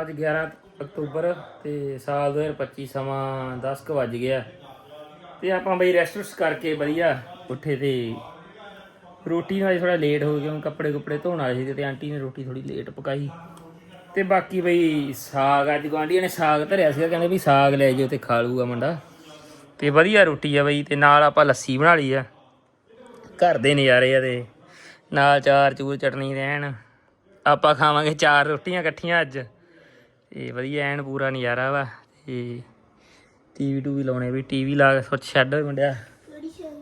ਅੱਜ 11 ਅਕਤੂਬਰ ਤੇ ਸਾਲ 2025 ਸਮਾਂ 10 ਕੁ ਵੱਜ ਗਿਆ। ਤੇ ਆਪਾਂ ਬਈ ਰੈਸਟਰਸ ਕਰਕੇ ਵਧੀਆ ਉੱਠੇ ਤੇ ਰੋਟੀ ਨਾਲ ਥੋੜਾ ਲੇਟ ਹੋ ਗਿਆ ਕੱਪੜੇ ਕੁੱਪੜੇ ਧੋਣ ਵਾਲੇ ਸੀ ਤੇ ਆਂਟੀ ਨੇ ਰੋਟੀ ਥੋੜੀ ਲੇਟ ਪਕਾਈ। ਤੇ ਬਾਕੀ ਬਈ ਸਾਗ, ਅੱਜ ਗੁਆਂਢੀਆਂ ਨੇ ਸਾਗ ਧਰਿਆ ਸੀਗਾ, ਕਹਿੰਦੇ ਵੀ ਸਾਗ ਲੈ ਜਿਓ ਤੇ ਖਾ ਲੂਗਾ ਮੁੰਡਾ। ਤੇ ਵਧੀਆ ਰੋਟੀ ਆ ਬਈ, ਤੇ ਨਾਲ ਆਪਾਂ ਲੱਸੀ ਬਣਾ ਲਈ ਆ। ਘਰ ਦੇ ਨਜ਼ਾਰੇ ਆ ਤੇ ਨਾਲ ਚਾਰ ਚੂਰ ਚਟਨੀ ਰਹਿਣ। ਆਪਾਂ ਖਾਵਾਂਗੇ ਚਾਰ ਰੋਟੀਆਂ ਇਕੱਠੀਆਂ ਅੱਜ। ਤੇ ਵਧੀਆ ਐਨ ਪੂਰਾ ਨਜ਼ਾਰਾ ਵਾ ਤੇ ਟੀਵੀ ਟੂ ਵੀ ਲਾਉਣੇ ਵੀ ਟੀਵੀ ਲਾ ਕੇ ਸੁੱਚ ਛੱਡ ਮੁੰਡਿਆ।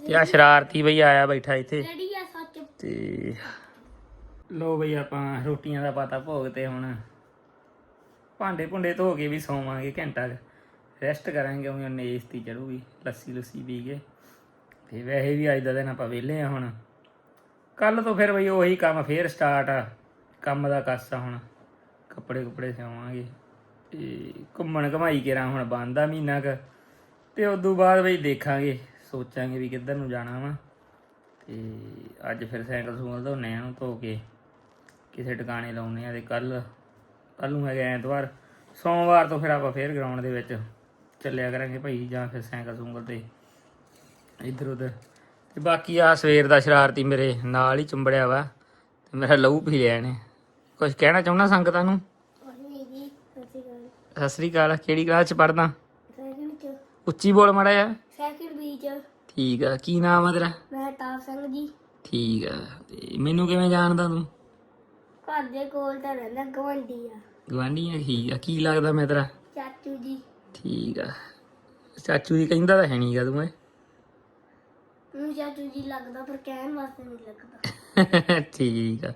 ਤੇ ਆ ਸ਼ਰਾਰਤੀ ਬਈ ਆਇਆ ਬੈਠਾ ਇੱਥੇ। ਤੇ ਲੋ ਬਈ ਆਪਾਂ ਰੋਟੀਆਂ ਦਾ ਪਾਤਾ ਭੋਗ ਤੇ ਹੁਣ ਭਾਂਡੇ ਭੁੰਡੇ ਧੋ ਕੇ ਵੀ ਸੌਵਾਂਗੇ ਘੰਟਾ ਰੈਸਟ ਕਰਾਂਗੇ ਉਹ ਨੇਸਤੀ ਚੜੂਗੀ ਲੱਸੀ ਲੁੱਸੀ ਪੀ ਕੇ। ਤੇ ਵੈਸੇ ਵੀ ਅੱਜ ਦਾ ਦਿਨ ਆਪਾਂ ਵਿਹਲੇ ਆ ਹੁਣ। ਕੱਲ ਤੋਂ ਫਿਰ ਬਈ ਉਹੀ ਕੰਮ ਫੇਰ ਸਟਾਰਟ ਆ। ਕੰਮ ਦਾ ਕਾਸਾ ਹੁਣ। ਕੱਪੜੇ ਕੁਪੜੇ ਸਿਵਾਵਾਂਗੇ ਤੇ ਘੁੰਮਣ ਘਮਾਈ ਕੇ ਰਾਂ ਹੁਣ, ਬੰਦ ਆ ਮਹੀਨਾ ਕ। ਤੇ ਉਸ ਤੋਂ ਬਾਅਦ ਬਈ ਦੇਖਾਂਗੇ, ਸੋਚਾਂਗੇ ਵੀ ਕਿੱਧਰ ਨੂੰ ਜਾਣਾ ਵਾ। ਤੇ ਅੱਜ ਫਿਰ ਸਾਈਕਲ ਸੂਲ ਧੋਨੇ ਆ ਧੋ ਕੇ ਕਿਸੇ ਟਿਕਾਣੇ ਲਾਉਨੇ ਆ ਤੇ ਕੱਲ ਕੱਲ ਨੂੰ ਹੈਗਾ ਐਤਵਾਰ। ਸੋਮਵਾਰ ਤੋਂ ਫਿਰ ਆਪਾਂ ਫੇਰ ਗਰਾਊਂਡ ਦੇ ਵਿੱਚ ਚੱਲਿਆ ਕਰਾਂਗੇ ਭਾਈ, ਜਾਂ ਫਿਰ ਸਾਈਕਲ ਸੂੰਗਲ ਤੇ ਇੱਧਰ ਉੱਧਰ ਤੇ ਬਾਕੀ ਆ ਸਵੇਰ ਦਾ ਸ਼ਰਾਰਤੀ ਮੇਰੇ ਨਾਲ ਹੀ ਚੁੰਬੜਿਆ ਵਾ, ਤੇ ਮੇਰਾ ਲਹੂ ਪੀ ਲਿਆ ਇਹਨੇ। ਕੁਝ ਕਹਿਣਾ ਚਾਹੁੰਦਾ ਸੰਗਤਾਂ ਨੂੰ? ਸਤਿ ਸ੍ਰੀ ਅਕਾਲ ਕਿਹੜੀ ਕਲਾਸ ਚ ਪੜਦਾ ਉੱਚੀ ਬੋਲ ਮੜਾ ਯਾਰ ਸੈਕਿੰਡ ਬੀਚ ਠੀਕ ਆ ਕੀ ਨਾਮ ਆ ਤੇਰਾ? ਮਹਿਤਾਬ ਸਿੰਘ ਜੀ। ਠੀਕ ਆ ਤੇ ਮੈਨੂੰ ਕਿਵੇਂ ਜਾਣਦਾ ਤੂੰ? ਘਰ ਦੇ ਕੋਲ ਤਾਂ ਰਹਿੰਦਾ ਗਵੰਡੀ ਆ। ਗਵਾਂਢੀ ਆ ਠੀਕ ਆ ਕੀ ਲੱਗਦਾ ਮੈਂ ਤੇਰਾ? ਚਾਚੂ ਜੀ। ਠੀਕ ਆ ਚਾਚੂ ਦੀ ਕਹਿੰਦਾ ਤਾਂ ਹੈ ਨਹੀਂਗਾ ਤੂੰ ਇਹ ਨੂੰ ਚਾਚੂ ਜੀ ਲੱਗਦਾ ਪਰ ਕਹਿਣ ਵਾਸਤੇ ਨਹੀਂ ਲੱਗਦਾ। ਠੀਕ ਆ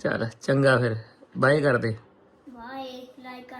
ਚਲ ਚੰਗਾ ਫਿਰ ਬਾਏ ਕਰਦੇ। ਲਾਈਕ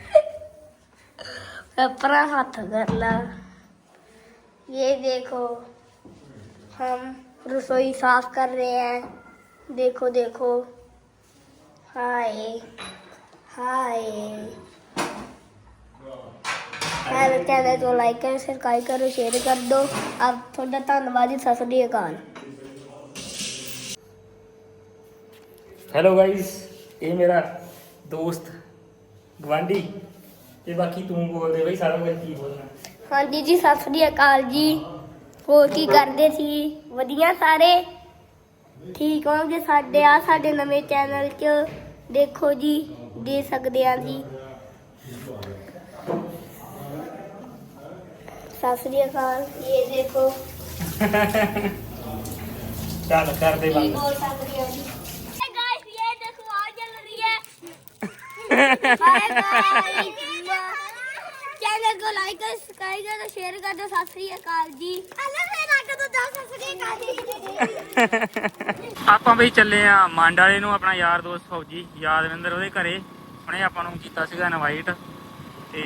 अपना हाथ कर ला ये देखो हम रसोई साफ कर रहे हैं देखो देखो हाय हाय मेरे चैनल को लाइक करो सब्सक्राइब करो शेयर कर दो आप थोड़ा धन्यवाद जी सत श्री अकाल ਹੈਲੋ ਗਾਇਸ ਇਹ ਮੇਰਾ ਦੋਸਤ ਗਵਾਂਢੀ ਤੇ ਬਾਕੀ ਤੂੰ ਬੋਲਦੇ ਬਈ ਸਾਰਾ ਕੁਝ ਕੀ ਬੋਲਣਾ? ਹਾਂਜੀ ਜੀ ਸਤਿ ਸ੍ਰੀ ਅਕਾਲ ਜੀ। ਹੋਰ ਕੀ ਕਰਦੇ ਸੀ? ਵਧੀਆ ਸਾਰੇ? ਠੀਕ ਹੋਗੇ ਸਾਡੇ? ਆ ਸਾਡੇ ਨਵੇਂ ਚੈਨਲ 'ਚ ਦੇਖੋ ਜੀ ਦੇ ਸਕਦੇ ਆ ਜੀ। ਸਤਿ ਸ੍ਰੀ ਅਕਾਲ ਇਹ ਦੇਖੋ। ਚੱਲ ਕਰਦੇ ਕੀ ਬੋਲ ਸਕਦੇ ਆ ਜੀ? ਗਾਇਸ ਇਹ ਦੇਖੋ ਆ ਚੱਲ ਰਹੀ ਹੈ। ਹਾਏ ਗਾਇਸ ਕੇ ਸਬਸਕ੍ਰਾਈਬ ਕਰੋ ਸ਼ੇਅਰ ਕਰ ਦਿਓ ਸਤਿ ਸ੍ਰੀ ਅਕਾਲ ਜੀ। ਹਲੋ ਫੇਰ ਅੱਗ ਤੋਂ ਦੱਸ ਸਤਿ ਸ੍ਰੀ ਆਪਾਂ ਬਈ ਚੱਲੇ ਆ ਮੰਡਾਲੇ ਨੂੰ ਆਪਣਾ ਯਾਰ ਦੋਸਤ ਫੌਜੀ ਯਾਦਵਿੰਦਰ ਉਹਦੇ ਘਰੇ। ਉਹਨੇ ਆਪਾਂ ਨੂੰ ਕੀਤਾ ਸੀਗਾ ਇਨਵਾਈਟ ਤੇ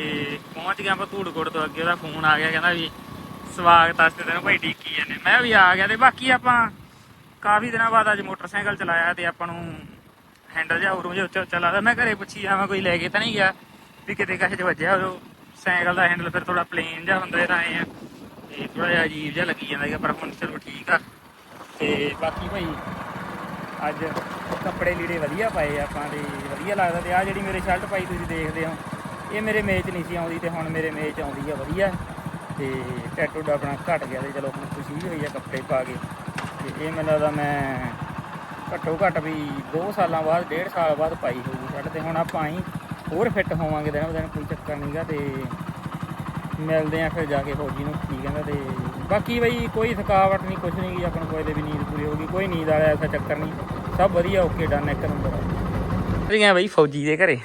ਪਹੁੰਚ ਗਿਆ ਆਪਾਂ ਧੂੜਕੋਟ ਤੋਂ ਅੱਗੇ ਉਹਦਾ ਫੋਨ ਆ ਗਿਆ ਕਹਿੰਦਾ ਵੀ ਸਵਾਗਤ ਆਸਤੇ ਤੈਨੂੰ ਭਾਈ ਡੀਕੀ ਜਾਂਦੇ। ਮੈਂ ਵੀ ਆ ਗਿਆ ਤੇ ਬਾਕੀ ਆਪਾਂ ਕਾਫੀ ਦਿਨਾਂ ਬਾਅਦ ਅੱਜ ਮੋਟਰਸਾਈਕਲ ਚਲਾਇਆ ਤੇ ਆਪਾਂ ਨੂੰ ਹੈਂਡਲ ਜਾਂ ਉਰੋਂ ਜਿਹਾ ਉੱਚਾ ਚਲਾਦਾ। ਮੈਂ ਘਰੇ ਪੁੱਛੀ ਜਾਵਾਂ ਕੋਈ ਲੈ ਕੇ ਤਾਂ ਨਹੀਂ ਗਿਆ ਵੀ ਕਿਤੇ ਕਹੇ ਚ ਵੱਜਿਆ ਉਹ ਸਾਈਕਲ ਦਾ ਹੈਂਡਲ ਫਿਰ ਥੋੜਾ ਪਲੇਨ ਜਿਹਾ ਹੁੰਦਾ ਇਹ ਐ ਤੇ ਥੋੜਾ ਜਿਹਾ ਅਜੀਬ ਜਿਹਾ ਲੱਗੀ ਜਾਂਦਾ ਹੈਗਾ ਪਰ ਹੁਣ ਚਲੋ ਠੀਕ ਆ। ਤੇ ਬਾਕੀ ਭਾਈ, ਅੱਜ ਕੱਪੜੇ ਲੀੜੇ ਵਧੀਆ ਪਾਏ ਆਪਾਂ ਤੇ ਵਧੀਆ ਲੱਗਦਾ ਤੇ ਆ ਜਿਹੜੀ ਮੇਰੇ ਸ਼ਰਟ ਪਾਈ ਤੁਸੀਂ ਦੇਖਦੇ ਹੋ, ਇਹ ਮੇਰੇ ਮੇਚ ਨਹੀਂ ਸੀ ਆਉਂਦੀ ਤੇ ਹੁਣ ਮੇਰੇ ਮੇਚ ਆਉਂਦੀ ਆ ਵਧੀਆ। ਤੇ ਟੈਟੂ ਦਾ ਆਪਣਾ ਘਟ ਗਿਆ ਤੇ ਚਲੋ ਹੁਣ ਖੁਸ਼ੀ ਵੀ ਹੋਈ ਆ ਕੱਪੜੇ ਪਾ ਕੇ। ਤੇ ਇਹ ਮੈਨੂੰ ਲੱਗਦਾ ਮੈਂ ਘੱਟੋ ਘੱਟ ਵੀ 2 ਸਾਲਾਂ ਬਾਅਦ 1.5 ਸਾਲ ਬਾਅਦ ਪਾਈ ਹੋਊਗੀ ਸ਼ਰਟ ਤੇ ਹੁਣ ਆਪਾਂ ਹੀ ਹੋਰ ਫਿੱਟ ਹੋਵਾਂਗੇ ਦਿਨ ਦਿਨ ਕੋਈ ਚੱਕਰ ਨਹੀਂਗਾ ਤੇ ਮਿਲਦੇ ਆ ਫਿਰ ਜਾ ਕੇ ਫੌਜੀ ਨੂੰ ਕੀ ਕਹਿੰਦਾ ਤੇ ਬਾਕੀ ਬਈ ਕੋਈ ਥਕਾਵਟ ਨਹੀਂ ਕੁਛ ਨਹੀਂ ਆਪਾਂ ਨੂੰ ਕੋਈ ਦੇ ਵੀ ਨੀਂਦ ਪੂਰੀ ਹੋਗੀ ਕੋਈ ਨੀਂਦ ਵਾਲਾ ਐਸਾ ਚੱਕਰ ਨਹੀਂ ਸਭ ਵਧੀਆ ਓਕੇ ਡਨ ਇੱਕ ਨੰਬਰ ਠੀਕ ਹੈ ਬਈ ਫੌਜੀ ਦੇ ਘਰੇ?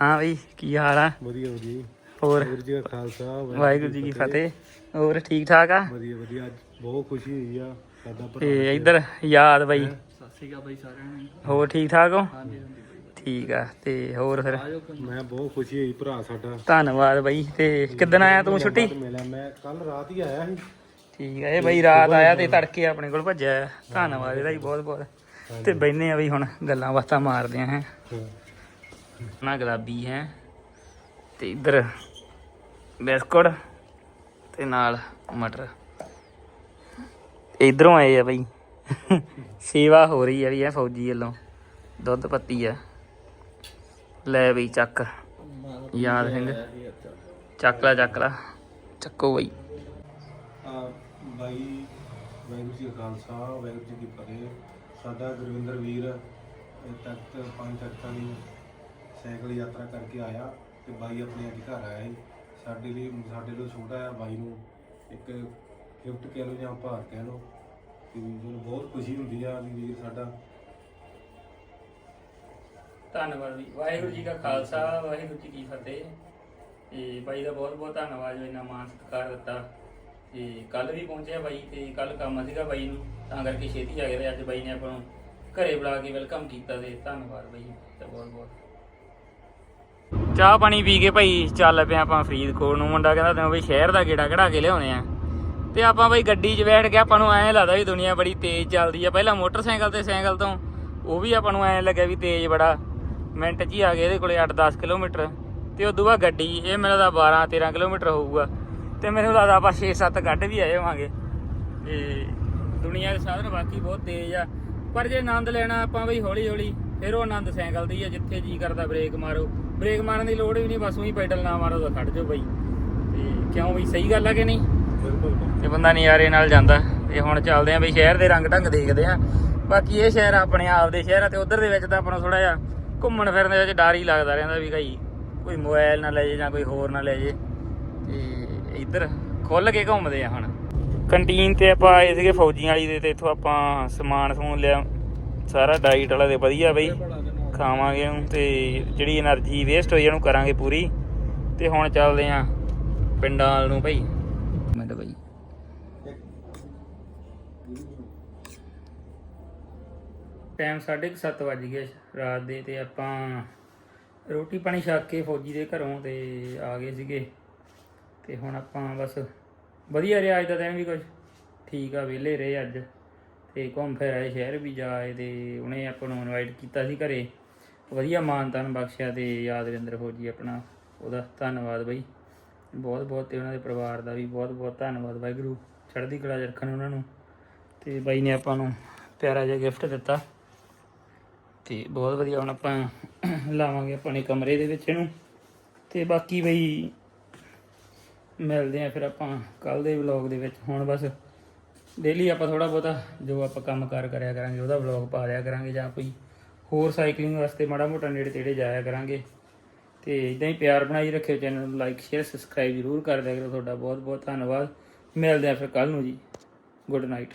ਹਾਂ ਬਈ ਕੀ ਹਾਲ ਆ? ਵਧੀਆ ਵਧੀਆ। ਹੋਰ? ਵਾਹਿਗੁਰੂ ਜੀ ਕਾ ਖਾਲਸਾ ਵਾਹਿਗੁਰੂ ਜੀ ਕੀ ਫਤਿਹ। ਹੋਰ ਠੀਕ ਠਾਕ ਆ? ਵਧੀਆ ਵਧੀਆ ਅੱਜ ਬਹੁਤ ਖੁਸ਼ੀ ਹੋਈ ਆ ਸਾਡਾ ਭਰਾ ਤੇ ਇੱਧਰ ਯਾਦ ਬਈ। ਸਤਿ ਸ਼੍ਰੀ ਅਕਾਲ ਬਾਈ ਸਾਰਿਆਂ ਨੂੰ। ਹੋਰ ਠੀਕ ਠਾਕ ਹੋ? ਹਾਂਜੀ ਹਾਂਜੀ। ਠੀਕ ਆ ਤੇ ਹੋਰ ਫਿਰ? ਮੈਂ ਬਹੁਤ ਖੁਸ਼ੀ ਹੋਈ ਭਰਾ ਸਾਡਾ। ਧੰਨਵਾਦ ਬਾਈ ਤੇ ਕਿੱਦਣ ਆਇਆ ਤੂੰ ਛੁੱਟੀ? ਮਿਲਿਆ ਮੈਂ ਕੱਲ ਰਾਤ ਹੀ ਆਇਆ ਸੀ। ਠੀਕ ਆ ਇਹ ਬਾਈ ਰਾਤ ਆਇਆ ਤੇ ਤੜਕੇ ਆਪਣੇ ਕੋਲ ਭੱਜਿਆ। ਧੰਨਵਾਦ ਇਹਦਾ ਹੀ ਬਹੁਤ ਬਹੁਤ। ਤੇ ਬੈਨੇ ਆ ਵੀ ਹੁਣ ਗੱਲਾਂ ਬਾਤਾਂ ਮਾਰਦੇ ਆ ਹੈ। ਨਾ ਗੁਲਾਬੀ ਹੈ ਤੇ ਇੱਧਰ ਬਿਸਕੁਟ ਤੇ ਨਾਲ ਮਟਰ। ਇਧਰੋਂ ਆਏ ਆ ਬਈ। ਸੇਵਾ ਹੋ ਰਹੀ ਆ ਵੀ ਇਹ ਫੌਜੀ ਵੱਲੋਂ ਦੁੱਧ ਪੱਤੀ ਆ। ਲੈ ਬਈ ਚੱਕ। ਯਾਦ ਸਿੰਘ। ਚੱਕ ਲਾ ਚੱਕ ਲਾ। ਚੱਕੋ ਬਈ। ਬਾਈ, ਵਾਹਿਗੁਰੂ ਜੀ ਕਾ ਖਾਲਸਾ, ਵਾਹਿਗੁਰੂ ਜੀ ਕੀ ਫਤਿਹ। ਸਾਡਾ ਗੁਰਵਿੰਦਰ ਵੀਰ ਤਖਤ, ਪੰਜ ਤਖਤਾਂ ਦੀ ਸਾਈਕਲ ਯਾਤਰਾ ਕਰਕੇ ਆਇਆ ਤੇ ਬਾਈ ਆਪਣੇ ਅੱਜ ਘਰ ਆਇਆ ਸੀ ਸਾਡੇ ਲਈ ਸਾਡੇ ਲਈ ਛੋਟਾ ਆ ਬਾਈ ਨੂੰ ਇੱਕ ਗਿਫਟ ਕਹਿ ਲਓ ਜਾਂ ਭਾਰ ਕਹਿ ਲਓ ਤੇ ਮੈਨੂੰ ਬਹੁਤ ਖੁਸ਼ੀ ਹੁੰਦੀ ਆ ਵੀ ਵੀਰ ਸਾਡਾ ਧੰਨਵਾਦ ਜੀ। ਵਾਹਿਗੁਰੂ ਜੀ ਕਾ ਖਾਲਸਾ, ਵਾਹਿਗੁਰੂ ਜੀ ਕੀ ਫਤਿਹ। ਤੇ ਬਾਈ ਦਾ ਬਹੁਤ ਬਹੁਤ ਧੰਨਵਾਦ ਜੋ ਇੰਨਾ ਮਾਨ ਸਤਿਕਾਰ ਦਿੱਤਾ। ਤੇ ਕੱਲ ਵੀ ਪਹੁੰਚਿਆ ਬਾਈ ਤੇ ਕੱਲ ਕੰਮ ਸੀਗਾ ਬਾਈ ਨੂੰ, ਤਾਂ ਕਰਕੇ ਛੇਤੀ ਆ ਗਿਆ ਤੇ ਅੱਜ ਬਾਈ ਨੇ ਆਪਾਂ ਨੂੰ ਘਰੇ ਬੁਲਾ ਕੇ ਵੈਲਕਮ ਕੀਤਾ ਤੇ ਧੰਨਵਾਦ ਬਾਈ ਤੇ ਬਹੁਤ ਬਹੁਤ। ਚਾਹ ਪਾਣੀ ਪੀ ਕੇ ਭਾਈ ਚੱਲ ਪਏ ਆਪਾਂ ਫਰੀਦਕੋਟ ਨੂੰ। ਮੁੰਡਾ ਕਹਿੰਦਾ ਤੈਨੂੰ ਬਈ ਸ਼ਹਿਰ ਦਾ ਗੇੜਾ ਕਢਾ ਕੇ ਲਿਆਉਣੇ ਆ। ਤੇ ਆਪਾਂ ਬਈ ਗੱਡੀ 'ਚ ਬੈਠ ਕੇ ਆਪਾਂ ਨੂੰ ਐਂ ਲੱਗਦਾ ਵੀ ਦੁਨੀਆ ਬੜੀ ਤੇਜ਼ ਚੱਲਦੀ ਆ। ਪਹਿਲਾਂ ਮੋਟਰਸਾਈਕਲ ਤੇ ਸਾਈਕਲ ਤੋਂ, ਉਹ ਵੀ ਆਪਾਂ ਨੂੰ ਐਂ ਲੱਗਿਆ ਵੀ ਤੇਜ਼ ਬੜਾ। ਮਿੰਟ 'ਚ ਹੀ ਆ ਗਏ ਇਹਦੇ ਕੋਲੇ 8-10 ਕਿਲੋਮੀਟਰ। ਤੇ ਉਦੋਂ ਬਾਅਦ ਗੱਡੀ, ਇਹ ਮੈਨੂੰ ਦਾ 12-13 ਕਿਲੋਮੀਟਰ ਹੋਊਗਾ। ਤੇ ਮੈਨੂੰ ਲੱਗਦਾ ਆਪਾਂ 6-7 ਕੱਢ ਵੀ ਆਏ ਹੋਵਾਂਗੇ। ਤੇ ਦੁਨੀਆ ਦੇ ਸਾਧਨ ਬਾਕੀ ਬਹੁਤ ਤੇਜ਼ ਆ। ਪਰ ਜੇ ਆਨੰਦ ਲੈਣਾ ਆਪਾਂ ਬਈ ਹੌਲੀ ਹੌਲੀ ਫਿਰ ਉਹ ਆਨੰਦ ਸਾਈਕਲ ਦੀ ਆ, ਜਿੱਥੇ ਜੀ ਕਰਦਾ ਬ੍ਰੇਕ ਮਾਰੋ। ਬ੍ਰੇਕ ਮਾਰਨ ਦੀ ਲੋੜ ਵੀ ਨਹੀਂ, ਬਸ ਉਹੀ ਪੈਡਲ ਨਾ ਮਾਰੋ ਤਾਂ ਖੜ ਜਾਓ ਬਈ। ਤੇ ਕਿਉਂ ਬਈ, ਸਹੀ ਗੱਲ ਆ ਕਿ ਨਹੀਂ? ਬਿਲਕੁਲ ਤੇ ਬੰਦਾ ਨਜ਼ਾਰੇ ਨਾਲ ਜਾਂਦਾ। ਤੇ ਹੁਣ ਚੱਲਦੇ ਆਂ ਬਈ ਸ਼ਹਿਰ ਦੇ ਰੰਗ ਢੰਗ ਦੇਖਦੇ ਆਂ। ਬਾਕੀ ਇਹ ਸ਼ਹਿਰ ਆਪਣੇ ਆਪ ਦੇ ਸ਼ਹਿਰ ਆ ਤੇ ਉਧਰ ਦੇ ਵਿੱਚ ਤਾਂ ਆਪਣਾ ਨੂੰ ਥੋੜਾ ਜਿਹਾ ਘੁੰਮਣ ਫਿਰਨ ਦੇ ਵਿੱਚ ਡਰ ਹੀ ਲੱਗਦਾ ਰਹਿੰਦਾ ਵੀ ਭਾਈ ਕੋਈ ਮੋਬਾਈਲ ਨਾ ਲੈ ਜੇ ਜਾਂ ਕੋਈ ਹੋਰ ਨਾ ਲੈ ਜੇ। ਤੇ ਇੱਧਰ ਖੁੱਲ ਕੇ ਘੁੰਮਦੇ ਆ ਹੁਣ। ਕੰਟੀਨ ਤੇ ਆਪਾਂ ਆਏ ਸੀਗੇ ਫੌਜੀਆਂ ਵਾਲੀ ਦੇ ਤੇ ਇੱਥੋਂ ਆਪਾਂ ਸਮਾਨ ਸਮੂਨ ਲਿਆ। ਸਾਰਾ ਡਾਈਟ ਵਾਲਾ ਦੇ ਵਧੀਆ ਬਈ। ਖਾਵਾਂਗੇ ਹੁਣ ਤੇ ਜਿਹੜੀ એનર્ਜੀ ਵੇਸਟ ਹੋਈ ਇਹਨੂੰ ਕਰਾਂਗੇ ਪੂਰੀ। ਤੇ ਹੁਣ ਚੱਲਦੇ ਆ ਪਿੰਡਾਂ ਨੂੰ ਭਾਈ ਮਿੰਟ ਭਾਈ ਟਾਈਮ 7:30 ਵੱਜ ਗਏ ਰਾਤ ਦੇ ਤੇ ਆਪਾਂ ਰੋਟੀ ਪਾਣੀ ਛਕ ਕੇ ਫੌਜੀ ਦੇ ਘਰੋਂ ਤੇ ਆ ਗਏ ਸੀਗੇ। ਤੇ ਹੁਣ ਆਪਾਂ ਬਸ ਵਧੀਆ ਰਿਹਾ ਅੱਜ ਦਾ ਦਿਨ ਵੀ ਕੁਝ ਠੀਕ ਆ, ਵਿਹਲੇ ਰਹੇ ਅੱਜ। ਤੇ ਘੁੰਮ ਫਿਰ ਆਏ, ਸ਼ਹਿਰ ਵੀ ਜਾ ਆਏ ਤੇ ਉਹਨੇ ਆਪਾਂ ਨੂੰ ਇਨਵਾਈਟ ਕੀਤਾ ਸੀ ਘਰੇ। ਵਧੀਆ ਮਾਨ ਤਾਨ ਬਖਸ਼ਿਆ ਤੇ ਯਾਦਵਿੰਦਰ ਫੌਜੀ ਆਪਣਾ, ਉਹਦਾ ਧੰਨਵਾਦ ਬਈ। ਬਹੁਤ ਬਹੁਤ ਤੇ ਉਹਨਾਂ ਦੇ ਪਰਿਵਾਰ ਦਾ ਵੀ ਬਹੁਤ ਬਹੁਤ ਧੰਨਵਾਦ ਵਾਹਿਗੁਰੂ। ਚੜ੍ਹਦੀ ਕਲਾ 'ਚ ਰੱਖਣ ਉਹਨਾਂ ਨੂੰ। ਤੇ ਬਾਈ ਨੇ ਆਪਾਂ ਨੂੰ ਪਿਆਰਾ ਜਿਹਾ ਗਿਫਟ ਦਿੱਤਾ। ਤੇ ਬਹੁਤ ਵਧੀਆ ਹੁਣ ਆਪਾਂ ਲਾਵਾਂਗੇ ਆਪਣੇ ਕਮਰੇ ਦੇ ਵਿੱਚ ਇਹਨੂੰ। ਤੇ ਬਾਕੀ ਬਈ ਮਿਲਦੇ ਆ ਫਿਰ ਆਪਾਂ ਕੱਲ ਦੇ ਵਲੌਗ ਦੇ ਵਿੱਚ। ਹੁਣ ਬਸ ਡੇਲੀ ਆਪਾਂ ਥੋੜਾ ਬਹੁਤਾ ਜੋ ਆਪਾਂ ਕੰਮ ਕਾਰ ਕਰਿਆ ਕਰਾਂਗੇ, ਉਹਦਾ ਵਲੌਗ ਪਾ ਲਿਆ ਕਰਾਂਗੇ ਜਾਂ ਕੋਈ ਹੋਰ ਸਾਈਕਲਿੰਗ ਵਾਸਤੇ ਮਾੜਾ ਮੋਟਾ ਨੇੜੇ ਤੇੜੇ ਜਾਇਆ ਕਰਾਂਗੇ। ਤੇ ਇਦਾਂ ਹੀ ਪਿਆਰ ਬਣਾਈ ਰੱਖਿਓ ਚੈਨਲ ਨੂੰ ਲਾਈਕ ਸ਼ੇਅਰ ਸਬਸਕ੍ਰਾਈਬ ਜ਼ਰੂਰ ਕਰ ਦਿਆ ਕਰੋ। ਤੁਹਾਡਾ ਬਹੁਤ ਬਹੁਤ ਧੰਨਵਾਦ। ਮਿਲਦੇ ਆ ਫਿਰ ਕੱਲ ਨੂੰ ਜੀ। Good night